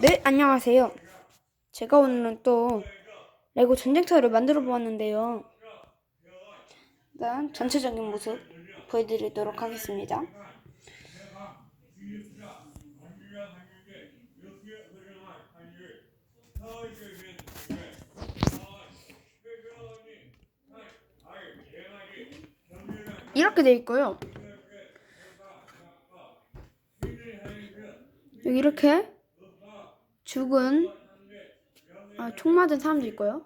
네, 안녕하세요. 제가 오늘은 또 레고 전쟁터를 만들어 보았는데요. 일단 전체적인 모습 보여드리도록 하겠습니다. 이렇게 돼 있고요. 여기 이렇게 죽은 아, 총 맞은 사람도 있고요.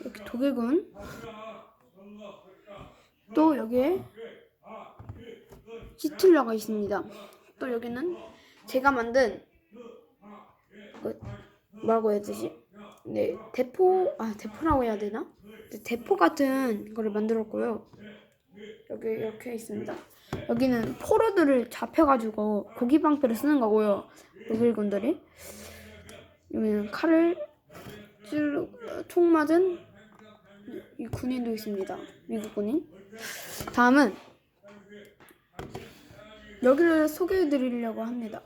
이렇게 독일군 또 여기에 히틀러가 있습니다. 또 여기는 제가 만든 그, 뭐라고 해야 되지? 네 대포 아 대포라고 해야 되나? 네, 대포 같은 거를 만들었고요. 여기 이렇게 있습니다. 여기는 포로들을 잡혀가지고 고기 방패를 쓰는 거고요. 독일군들이 여기는 칼을 찔, 총 맞은 이 군인도 있습니다. 미국 군인. 다음은 여기를 소개해 드리려고 합니다.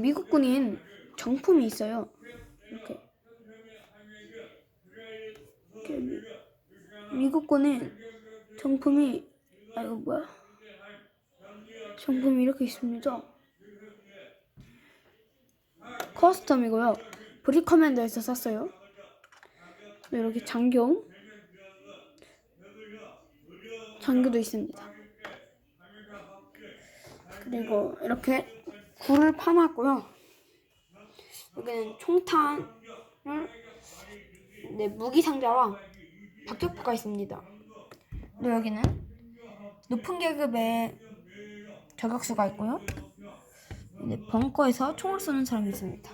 미국 군인 정품이 있어요. 이렇게. 이렇게 미- 미국 군인 정품이 아 이거 뭐야? 정품이 이렇게 있습니다. 커스텀이고요. 브리커맨더에서 샀어요. 또 이렇게 장경 장교도 있습니다. 그리고 이렇게 굴을 파놨고요. 여기는 총탄을 네, 무기 상자와 박격포가 있습니다. 또 여기는 높은 계급의 저격수가 있고요. 네, 벙커에서 총을 쏘는 사람이 있습니다.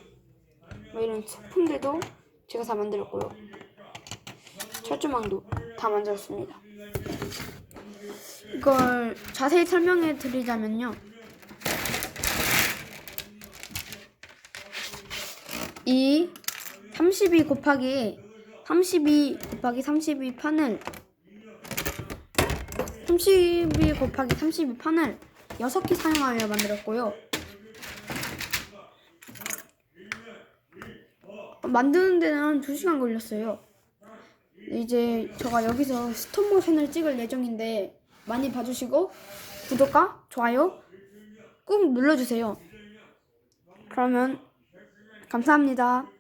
뭐 이런 소품들도 제가 다 만들었고요. 철조망도 다 만들었습니다. 이걸 자세히 설명해 드리자면요. 이32 곱하기 32 곱하기 32 판을 32 곱하기 32 판을 6개 사용하여 만들었고요. 만드는 데는 한 2시간 걸렸어요. 이제 제가 여기서 스톱모션을 찍을 예정인데 많이 봐주시고 구독과 좋아요 꾹 눌러주세요. 그러면 감사합니다.